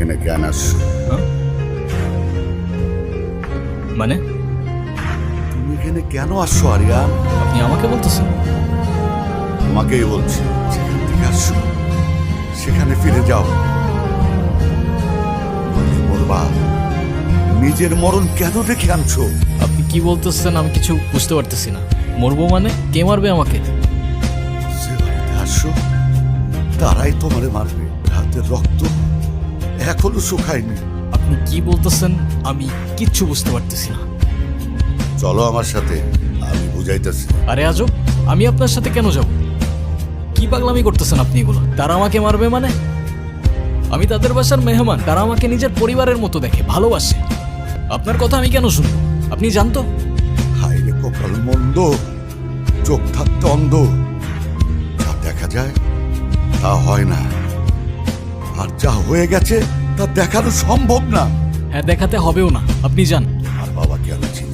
কেন আসছো। হ্যাঁ? মানে? তুমি এখানে কেন আসছো আরিয়ান আপনি আমাকে বলতেছেন? আমাকেই বলছি যেখান থেকে আসছো সেখানে ফিরে যাও। মরবা নিজের মরণ কেন রেখে আনছো? আপনি কি বলতেছেন আমি কিছু বুঝতে পারতেছি না। মরবো মানে কে মারবে আমাকে? যে বাড়িতে তারাই তোমারে মারবে। হাতের রক্ত এখনও শুকায়নি। আপনি কি বলতেছেন আমি কিচ্ছু বুঝতে পারতেছি না। চলো আমার সাথে আমি বুঝাইতেছি। আরে আজব আমি আপনার সাথে কেন যাব? কি পাগলামি করতেছেন আপনি এগুলো? তারা আমাকে মারবে মানে? আমি তাদের বাসার মেহমান তারা আমাকে নিজের পরিবারের মতো দেখে ভালোবাসে। আপনার কথা আমি কেন শুনব? আপনি জানতো? হাইরে কপাল মন্দ। চোখ থাকতে অন্ধ। যা দেখা যায় তা হয় না। যা হয়ে গেছে তা দেখানো সম্ভব না। হ্যাঁ দেখাতে হবেও না। আপনি যান। আর বাবাকে আমি আছে